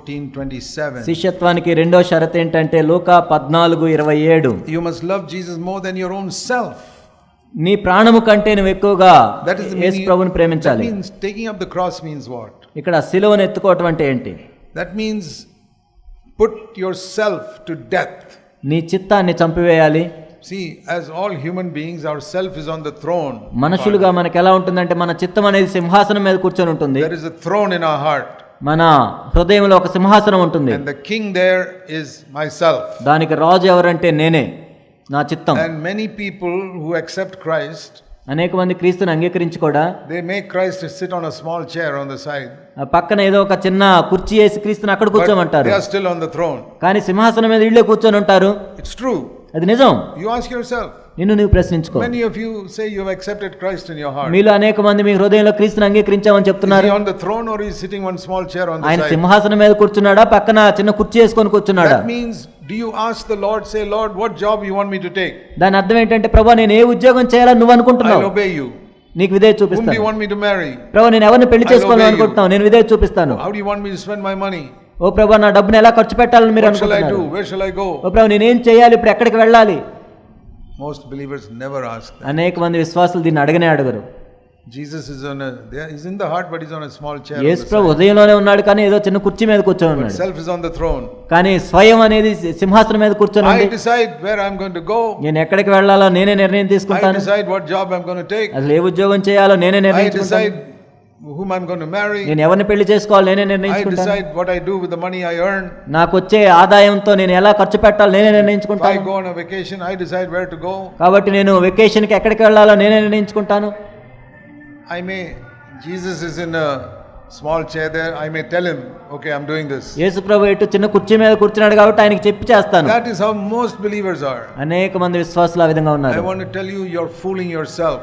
14 27. శిష్యత్వానికి రెండో షరత్ ఏంటంటే లూకా పద్నాలుగు ఇరవై ఏడు You must love Jesus more than your own self. నీ ప్రాణము కంటే నువ్వు ఎక్కువగా యేసు. ప్రభుని ప్రేమించాలి taking up the cross means what? ఇక్కడ సిలువను ఎత్తుకోవటం అంటే ఏంటి That means put yourself to death. నీ చిత్తాన్ని చంపివేయాలి See, as all human beings, our self is on the throne. మనుషులుగా మనకి ఎలా ఉంటుందంటే మన చిత్తం అనేది సింహాసనం మీద కూర్చొని ఉంటుంది There is a throne in our heart, మన హృదయంలో ఒక సింహాసనం ఉంటుంది. The king there is myself దానికి రాజు ఎవరంటే నేనే నా చిత్తం. And many people who accept Christ అనేక మంది క్రీస్తుని అంగీకరించుకోడా they make Christ sit on a small chair on the side పక్కన ఏదో ఒక చిన్న కుర్చీ వేసి క్రీస్తుని అక్కడ కూర్చోమంటారు. They are still on the throne కానీ సింహాసనం మీద ఇళ్ళే కూర్చొని ఉంటారు. ఇట్స్ ట్రూ అది నిజం. యు ఆస్క్ యువర్ సెల్ఫ్ నిన్ను నువ్వు ప్రశ్నించుకో Many of you say you have accepted Christ in your heart. మీలో అనేక మంది మీ హృదయంలో క్రీస్తుని అంగీకరించామని చెప్తున్నారు on the throne or is sitting on small chair on the ఆయన? సింహాసనం మీద కూర్చున్నాడా పక్కన చిన్న కుర్చీ వేసుకొని కూర్చున్నాడా That means, do you ask the Lord, say, Lord, what job you want me to take? దాని అర్థం ఏంటంటే ప్రభా నేను ఏ ఉద్యోగం చేయాలని నువ్వు I'll అనుకుంటున్నావు obey you. నీకు విధేయ you చూపిస్తాను want me to marry? ప్రభా నేను ఎవరిని పెళ్ళి I'll చేసుకోవాలని. అనుకుంటున్నావు నేను విధేయ చూపిస్తాను How do you want me to spend my money? ఓ ప్రభా నా డబ్బుని ఎలా ఖర్చు పెట్టాలని మీరు అనుకుంటున్నారు do? Where shall I go? ఓ ప్రభా నేనేం చేయాలి ఇప్పుడు ఎక్కడికి వెళ్ళాలి Most believers never ask that. అనేక మంది విశ్వాసులు దీన్ని అడగనే అడగరు Jesus is on a, there, he's in the heart, but he's on a small chair. on యేసు ప్రభు. ఉదయంలోనే ఉన్నాడు కానీ ఏదో చిన్న కుర్చీ మీద కూర్చొని But ఉన్నాడు self is on the throne. కానీ స్వయం అనేది సింహాసనం మీద కూర్చొని I ఉంది decide where I'm going to go. నేను ఎక్కడికి వెళ్ళాలో నేనే నిర్ణయం I తీసుకుంటాను decide what job I'm going to take. అసలు ఏ ఉద్యోగం చేయాలో నేనే నిర్ణయించుకుంటాను decide whom I'm going to marry. నేను ఎవరిని పెళ్లి చేసుకోవాలి నేనే I నిర్ణయించుకుంటాను decide what I do with the money I earn. నాకు వచ్చే ఆదాయంతో నేను ఎలా ఖర్చు పెట్టాలో నేనే If I నిర్ణయించుకుంటాను go on a vacation, I decide where to go. కాబట్టి నేను వెకేషన్కి ఎక్కడికి వెళ్ళాలో నేనే నిర్ణయించుకుంటాను I may, Jesus is in a small chair there. I may tell him, okay, I'm doing this. యేసు ప్రభు ఎటు చిన్న కుర్చీ మీద కూర్చున్నాడు కాబట్టి ఆయనకి చెప్పి చేస్తాను That is how most believers are. అనేక మంది విశ్వాసులు ఆ విధంగా I ఉన్నారు want to tell you, you're fooling yourself.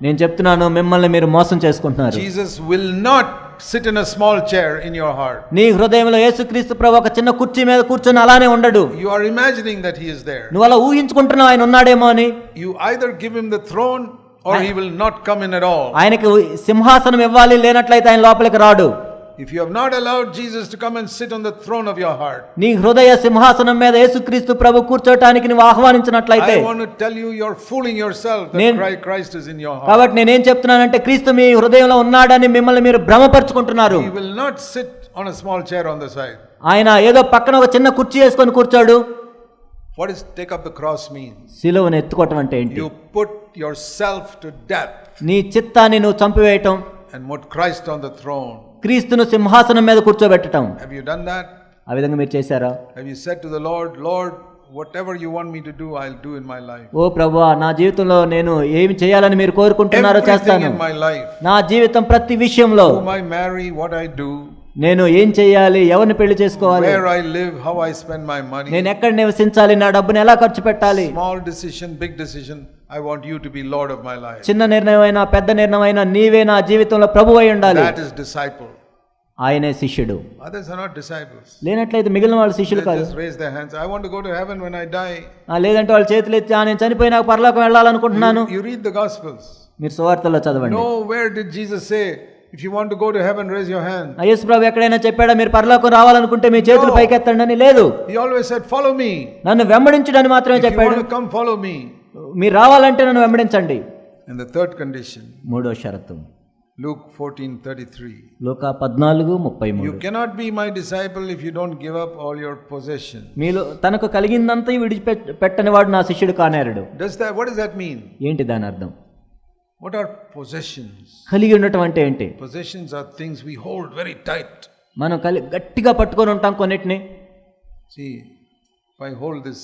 నేను చెప్తున్నాను మిమ్మల్ని మీరు మోసం చేసుకుంటున్నారు Jesus will not sit in a small chair in your heart. నీ హృదయంలో యేసుక్రీస్తు ప్రభు ఒక చిన్న కుర్చీ మీద కూర్చొని అలానే ఉండడు You are imagining that he is there. నువ్వు అలా ఊహించుకుంటున్నావు ఆయన ఉన్నాడేమో అని You either give him the throne or he will not come in at all. ఆయనకి సింహాసనం ఇవ్వాలి లేనట్లయితే ఆయన లోపలికి రాడు If you have not allowed Jesus to come and sit on the throne of your heart, నీ హృదయ సింహాసనం మీద యేసుక్రీస్తు ప్రభు కూర్చోటానికి నువ్వు ఆహ్వానించినట్లయితే I want to tell you, you're fooling yourself that నేను- Christ- Christ is in your heart. కాబట్టి నేనేం చెప్తున్నానంటే క్రీస్తు మీ హృదయంలో ఉన్నాడని మిమ్మల్ని మీరు భ్రమపరుచుకుంటున్నారు He will not sit on a small chair on the side. ఆయన ఏదో పక్కన ఒక చిన్న కుర్చీ వేసుకొని కూర్చోడు What does take up the cross mean? సిలువను ఎత్తుకోవటం అంటే ఏంటి You put yourself to death నీ చిత్తాన్ని నువ్వు చంపివేయటం and put Christ on the throne. క్రీస్తును సింహాసనం మీద కూర్చోబెట్టటం Have you done that? ఆ విధంగా మీరు చేశారా Have you said to the Lord, Lord, whatever you want me to do, I'll do in my life. ఓ ప్రభువా నా జీవితంలో నేను ఏమి చేయాలని మీరు కోరుకుంటున్నారో చేస్తాను in my life, నా జీవితం ప్రతి విషయంలో whom I marry, what I do, నేను ఏం చేయాలి ఎవరిని పెళ్ళి చేసుకోవాలి where I live, how I spend my money. నేను ఎక్కడ నివసించాలి నా డబ్బుని ఎలా ఖర్చు పెట్టాలి Small decision, big decision, I want you to be Lord of my life. చిన్న నిర్ణయం అయినా పెద్ద నిర్ణయం అయినా నీవే నా జీవితంలో ప్రభు అయి ఉండాలి That is disciple. ఆయనే శిష్యుడు Others are not disciples. లేనట్లయితే మిగిలిన వాళ్ళు శిష్యులు కాదు their hands. I want to go to heaven when I die. ఆ, లేదంటే వాళ్ళు చేతులు ఎత్తి "ఆ, నేను చనిపోయినాక పరలోకం వెళ్ళాలనుకుంటున్నాను you read the Gospels. మీరు సువార్తల్లో చదవండి Nowhere did Jesus say, if you want to go to heaven, raise your hand. ఆ, యేసు ప్రభు ఎక్కడైనా చెప్పాడా మీరు పరలోకం రావాలనుకుంటే మీ చేతులు. పైకెత్తండి అని లేదు He always said, Follow me. నన్ను వెంబడించడని మాత్రమే చెప్పాడు want to come, follow me. మీరు రావాలంటే నన్ను వెంబడించండి And the third condition, మూడో షరతు Luke 14 33. లోక పద్నాలుగు ముప్పై మూడు You cannot be my disciple if you don't give up all your possessions. మీలో తనకు కలిగిందంతా విడిచిపెట్ పెట్టని వాడు నా శిష్యుడు కానేరుడు Does that what does that mean? ఏంటి దాని అర్థం What are possessions? కలిగి ఉండటం అంటే ఏంటి Possessions are things we hold very tight. మనం కలి గట్టిగా పట్టుకొని ఉంటాం కొన్నిటిని if I hold this,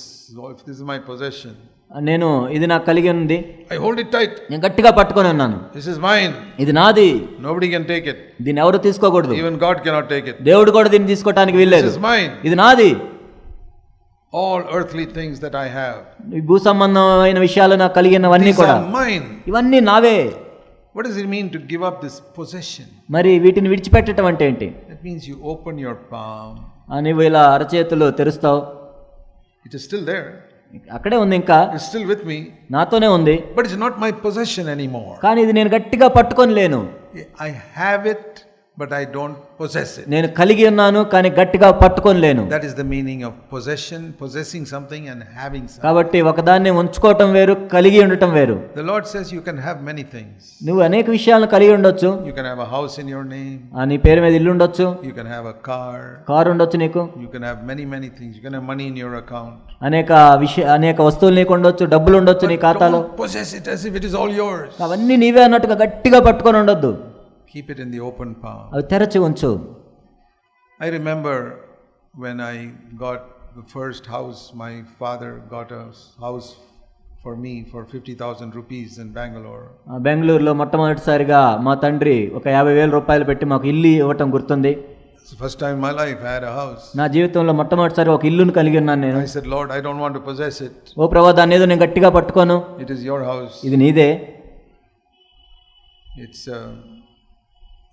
if this is my possession, నేను ఇది నాకు కలిగి ఉంది. ఐ హోల్డ్ ఇట్ టైట్ నేను గట్టిగా పట్టుకొని ఉన్నాను. దిస్ ఇస్ మైన్ ఇది నాది. నోబడీ కెన్ టేక్ ఇట్ దీన్ని ఎవరు తీసుకోకూడదు. Even God can not take it దేవుడు కూడా దీన్ని తీసుకోవడానికి వీల్లేదు. దిస్ ఇస్ మైన్ ఇది నాది. All earthly things that I have ఈ భూ సంబంధమైన విషయాలు నాకు కలిగినవన్నీ కూడా. మైన్ ఇవన్నీ నావే. What is it mean to give up this position మరి వీటిని విడిచిపెట్టడం అంటే ఏంటి? That means you open your palm అని ఇలా అరచేతులు తెరుస్తావు. ఇట్ ఇస్ స్టిల్ దేర్ అక్కడే ఉంది ఇంకా. స్టిల్ విత్ మీ నాతోనే ఉంది. But it's not my position any more కానీ ఇది నేను గట్టిగా పట్టుకొని లేను. I have it but I don't possess నేను కలిగి ఉన్నాను కానీ గట్టిగా పట్టుకోలేను that is the meaning of possession possessing something and having కాబట్టి ఒకదాన్ని ఉంచుకోవటం వేరు కలిగి ఉండటం వేరు. The Lord says you can have many things నువ్వు అనేక విషయాలను కలిగి ఉండొచ్చు. You can have a house in your name ఆ నీ పేరు మీద ఇల్లు ఉండొచ్చు. You can have a car car ఉండొచ్చు నీకు. You can have many many things you can have money in your account అనేక విషయ అనేక వస్తువులు నీకు ఉండొచ్చు డబ్బులు ఉండొచ్చు నీ ఖాతాలో. Possess it as if it is all yours అవన్నీ నీవే అన్నట్టుగా గట్టిగా పట్టుకొని ఉండొద్దు. Keep it in the open palm. అవి తెరచి ఉంచు I remember when I got the first house, my father got a house for me for 50,000 rupees in Bangalore. ఆ, బెంగళూరులో మొట్టమొదటిసారిగా మా తండ్రి ఒక యాభై వేల రూపాయలు పెట్టి మాకు ఇల్లు ఇవ్వటం గుర్తుంది It's the first time in my life I had a house. నా జీవితంలో మొట్టమొదటిసారి ఒక ఇల్లును కలిగి ఉన్నాను నేను I said, Lord, I don't want to possess it. ఓ ప్రభా దాన్ని ఏదో నేను గట్టిగా పట్టుకోను It is your house. ఇది నీదే It's,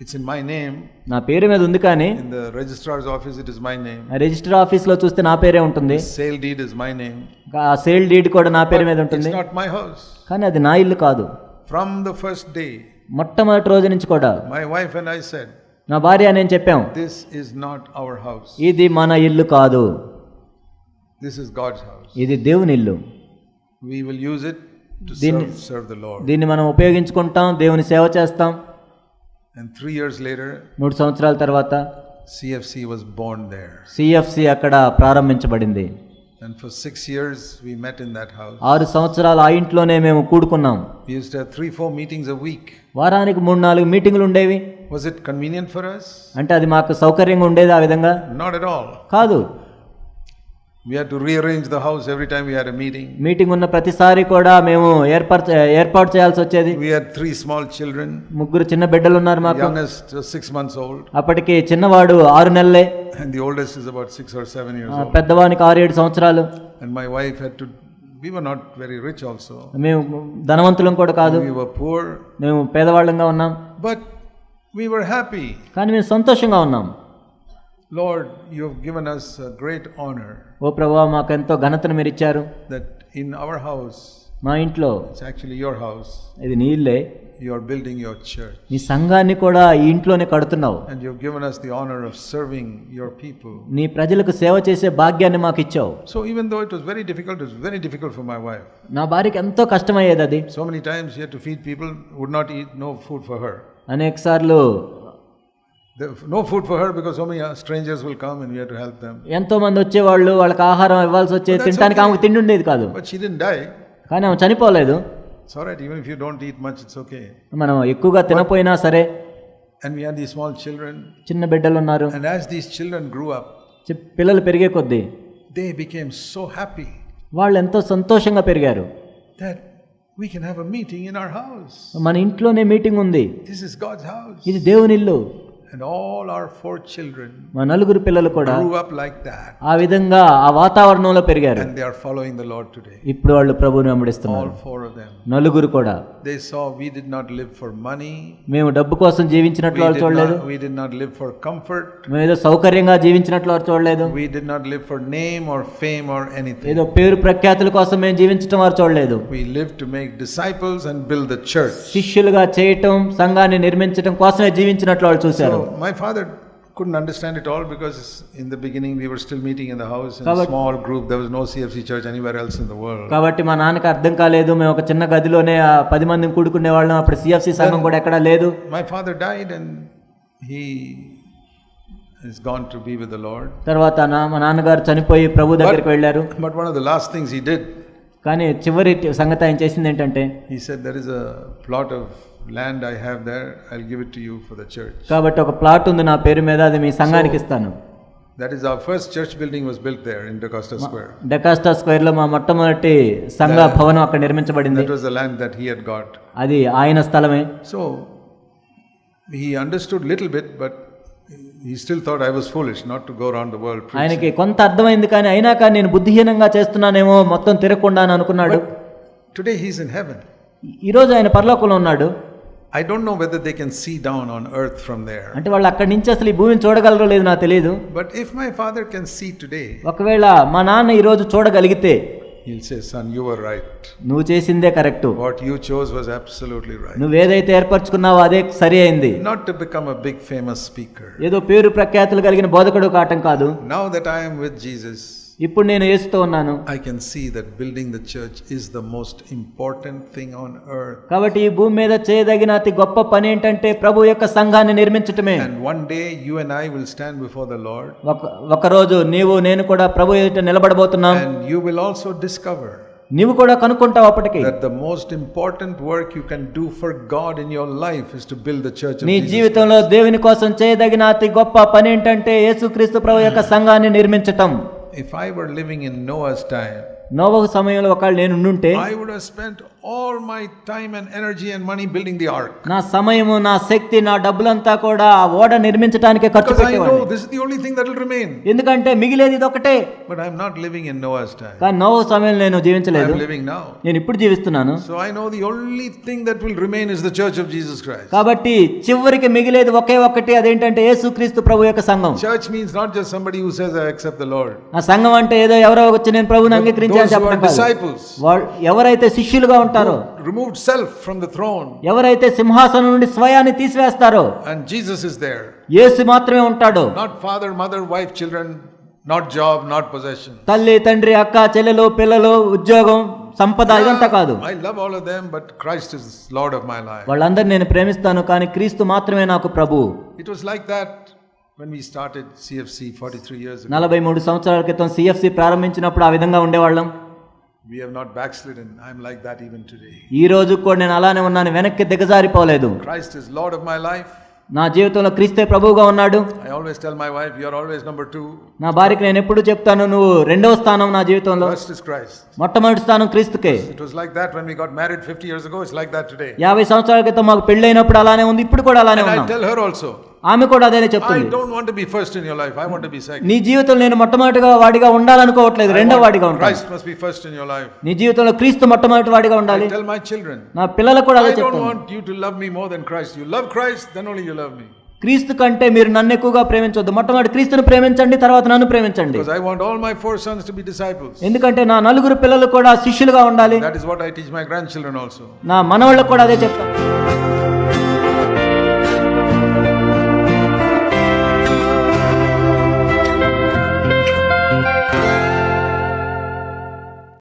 it's in my name నా పేరు మీద ఉంది కానీ in the registrar's office it is my name register ఆఫీస్లో చూస్తే నా పేరే ఉంటుంది. Sale deed is my name ఆ సేల్ డీడ్ కూడా నా పేరు మీద ఉంటుంది. నాట్ మై హౌస్ కానీ అది నా ఇల్లు కాదు. ఫ్రమ్ ద ఫస్ట్ డే మొట్టమొదటి రోజు నుంచి కూడా my wife and I said నా భార్య నేను చెప్పాం this is not our house ఇది మన ఇల్లు కాదు. దిస్ ఇస్ గాడ్స్ హౌస్ ఇది దేవుని ఇల్లు. వి విల్ యూజ్ ఇట్ దీన్ని మనం ఉపయోగించుకుంటాం దేవుని సేవ చేస్తాం. And three years later, మూడు సంవత్సరాల తర్వాత CFC was born there. CFC అక్కడ ప్రారంభించబడింది And for six years, we met in that house. ఆరు సంవత్సరాలు ఆ ఇంట్లోనే మేము కూడుకున్నాం We used to have three, four meetings a week. వారానికి మూడు నాలుగు మీటింగులు ఉండేవి Was it convenient for us? అంటే అది మాకు సౌకర్యంగా ఉండేది ఆ విధంగా Not at all. కాదు We had to rearrange the house every time we had a meeting. Meeting ఉన్న ప్రతిసారి కూడా మేము ఏర్పాటు ఏర్పాటు చేయాల్సి వచ్చేది We had three small children. ముగ్గురు చిన్న బిడ్డలు ఉన్నారు మాకు Youngest was six months old, అప్పటికి చిన్నవాడు ఆరు నెలలే and the oldest is about six or seven years ఆ, old. పెద్దవానికి ఆరు ఏడు సంవత్సరాలు And my wife had to. We were not very rich, also. మేము ధనవంతులం కూడా కాదు We were poor, మేము పేదవాళ్ళంగా ఉన్నాం but we were happy. కానీ మేము సంతోషంగా ఉన్నాం Lord, you have given us a great honor ఓ ప్రభా మాకు ఎంతో ఘనతను మీరు ఇచ్చారు that in our house, మా ఇంట్లో it's actually your house, ఇది నీ ఇల్లే you are building your church. నీ సంఘాన్ని కూడా ఈ ఇంట్లోనే కడుతున్నావు And you have given us the honor of serving your people. నీ ప్రజలకు సేవ చేసే భాగ్యాన్ని మాకు ఇచ్చావు So even though it was very difficult, it was very difficult for my wife. నా భార్యకి ఎంతో కష్టమయ్యేది అది So many times she had to feed people, would not eat, no food for her. అనేక సార్లు Food for her because so many uh, strangers will come and we had to help them. ఎంతో మంది వచ్చేవాళ్ళు వాళ్ళకి ఆహారం ఇవ్వాల్సి that's తినడానికి. ఆమెకు తిండి ఉండేది కాదు But she didn't die. కానీ ఆమె చనిపోలేదు right, even if you don't eat much, it's okay. మనం ఎక్కువగా తినపోయినా సరే And we had these small children. చిన్న బిడ్డలు ఉన్నారు And as these children grew up, చి- పిల్లలు పెరిగే కొద్దీ they became so happy వాళ్ళు ఎంతో సంతోషంగా పెరిగారు that we can have a meeting in our house. మన ఇంట్లోనే మీటింగ్ ఉంది This is God's house. ఇది దేవుని ఇల్లు And all our four children మా నలుగురు పిల్లలు కూడా grew up like that. ఆ విధంగా ఆ వాతావరణంలో పెరిగారు And they are following the Lord today. ఇప్పుడు వాళ్ళు ప్రభువుని వెంబడిస్తున్నారు All four of them. నలుగురు కూడా They saw we did not live for money. మేము డబ్బు కోసం జీవించినట్లు We వాళ్ళు did, చూడలేదు not, we did not live for comfort. మేము ఏదో సౌకర్యంగా జీవించినట్లు వారు చూడలేదు We did not live for name or fame or anything. ఏదో పేరు ప్రఖ్యాతుల కోసం మేము జీవించడం వారు చూడలేదు We lived to make disciples and build the church. శిష్యులుగా చేయటం సంఘాన్ని నిర్మించడం కోసమే జీవించినట్లు వాళ్ళు చూశారు So my father couldn't understand it all because in the beginning we were still meeting in the house in a Kavat- small group. There was no CFC church anywhere else in the world. కాబట్టి మా నాన్నకి అర్థం కాలేదు మేము ఒక చిన్న గదిలోనే ఆ పది మందిని కూడుకునే వాళ్ళం అప్పుడు సిఎఫ్సి సంఘం కూడా ఎక్కడా లేదు My father died and he is gone to be with the Lord. తర్వాత నా మా నాన్నగారు చనిపోయి ప్రభు దగ్గరికి వెళ్ళారు But one of the last things he did, కానీ చివరి సంగతి ఆయన చేసింది ఏంటంటే he said there is a plot of land I have there I will give it to you for the church కాబట్టి ఒక ప్లాట్ ఉంది నా పేరు మీద అది మీ సంఘానికి ఇస్తాను. That is our first church building was built there in DeCosta Square DeCosta స్క్వేర్లో మా మొట్టమొదటి సంఘ భవనం అక్కడ నిర్మించబడింది. That was the land that he had got అది ఆయన స్థలమే. So he understood little bit but he still thought I was foolish not to go around the world preaching. ఆయనకి కొంత అర్థమైంది కానీ అయినా కానీ నేను బుద్ధిహీనంగా చేస్తున్నానేమో మొత్తం తిరగకుండా అని అనుకున్నాడు Today he's in heaven. ఈరోజు ఆయన పరలోకంలో ఉన్నాడు I don't know whether they can see down on earth from there. అంటే వాళ్ళు అక్కడి నుంచి అసలు ఈ భూమిని చూడగలరో లేదు నాకు తెలియదు But if my father can see today, ఒకవేళ మా నాన్న ఈరోజు చూడగలిగితే he'll say, Son, you were right. నువ్వు చేసిందే correct What you chose was absolutely right. నువ్వేదైతే ఏర్పరచుకున్నావో అదే సరి అయింది Not to become a big famous speaker. ఏదో పేరు ప్రఖ్యాతులు కలిగిన బోధకుడు కావటం కాదు Now that I am with Jesus, ఇప్పుడు నేను చేస్తూ ఉన్నాను. I can see that building the church is the most important thing on earth కాబట్టి ఈ భూమి మీద చేయదగిన అతి గొప్ప పని ఏంటంటే ప్రభు యొక్క సంఘాన్ని నిర్మించటమే. And one day you and I will stand before the Lord ఒక రోజు నీవు నేను కూడా ప్రభు ఎదుట నిలబడబోతున్నాం. And you will also discover నీవు కూడా కనుక్కుంటావు అప్పటికి. That the most important work you can do for God in your life is to build the church నీ జీవితంలో దేవుని కోసం చేయదగిన అతి గొప్ప పని ఏంటంటే యేసుక్రీస్తు ప్రభు యొక్క సంఘాన్ని నిర్మించటం. If I were living in Noah's time, నోవహు సమయంలో ఒకవేళ నేను ఉండుంటే I would have spent all my time and energy and money building the ark. నా సమయము నా శక్తి నా డబ్బులంతా కూడా ఆ ఓడ నిర్మించడానికే ఖర్చు Because I know పెట్టేవాడిని this is the only thing that will remain. ఎందుకంటే మిగిలేది ఇదొకటే But I'm not living in Noah's time. కానీ నోవహు సమయంలో నేను జీవించలేదు I'm living now. నేను ఇప్పుడు జీవిస్తున్నాను So I know the only thing that will remain is the church of Jesus Christ. కాబట్టి చివరికి మిగిలేది ఒకే ఒక్కటి అదేంటంటే యేసుక్రీస్తు ప్రభు యొక్క సంఘం Church means not just somebody who says, I accept the Lord. ఆ సంఘం అంటే ఏదో ఎవరో వచ్చి నేను ప్రభుని అంగీకరించాను those who are చెప్పడం కాదు disciples, వాళ్ళు ఎవరైతే శిష్యులుగా ఉంటారో removed self from the throne ఎవరైతే సింహాసనం నుండి స్వయాన్ని తీసివేస్తారో అండ్ జీసస్ ఇస్ దేర్ యేసు మాత్రమే ఉంటాడు. Not father mother wife children not job not position తల్లి తండ్రి అక్క చెల్లెలు పిల్లలు ఉద్యోగం సంపద ఇదంతా కాదు. I love all of them but Christ is Lord of my life వాళ్ళందరిని నేను ప్రేమిస్తాను కానీ క్రీస్తు మాత్రమే నాకు ప్రభు. It was like that when we started cfc 43 years ago. 43 సంవత్సరాల క్రితం cfc ప్రారంభించినప్పుడు ఆ విధంగా ఉండేవాళ్ళం. We have not backslidden. I'm like that even today. ఈ రోజు కూడా నేను అలానే ఉన్నాను వెనక్కి దిగజారిపోలేదు Christ is Lord of my life. నా జీవితంలో క్రీస్తే ప్రభువుగా ఉన్నాడు I always tell my wife, You're always number two. నా భార్యకి నేను ఎప్పుడు చెప్తాను నువ్వు రెండవ స్థానం నా జీవితంలో First is Christ. మొట్టమొదటి స్థానం క్రీస్తుకే It was like that when we got married 50 years ago. It's like that today. యాభై సంవత్సరాల క్రితం మాకు పెళ్ళైనప్పుడు అలానే ఉంది ఇప్పుడు కూడా అలానే I ఉన్నాం tell her also, ఆమె కూడా అదే I చెప్తుంది don't want to be first in your life. I want to be second. నీ జీవితంలో నేను మొట్టమొదటిగా వాడిగా ఉండాలనుకోవట్లేదు I రెండో want- వాడిగా ఉంటాను Christ must be first in your life. నీ జీవితంలో క్రీస్తు మొట్టమొదటి వాడిగా ఉండాలి I tell my children, నా పిల్లలకు కూడా I అదే don't చెప్తాను want you to love me more than Christ. You love Christ, then only you love me. క్రీస్తు కంటే మీరు నన్ను ఎక్కువగా ప్రేమించొద్దు మొట్టమొదటి క్రీస్తుని ప్రేమించండి తర్వాత నన్ను ప్రేమించండి Because I want all my four sons to be disciples. ఎందుకంటే నా నలుగురు పిల్లలు కూడా శిష్యులుగా ఉండాలి That is what I teach my grandchildren also. నా మనవాళ్ళకు కూడా అదే చెప్తాను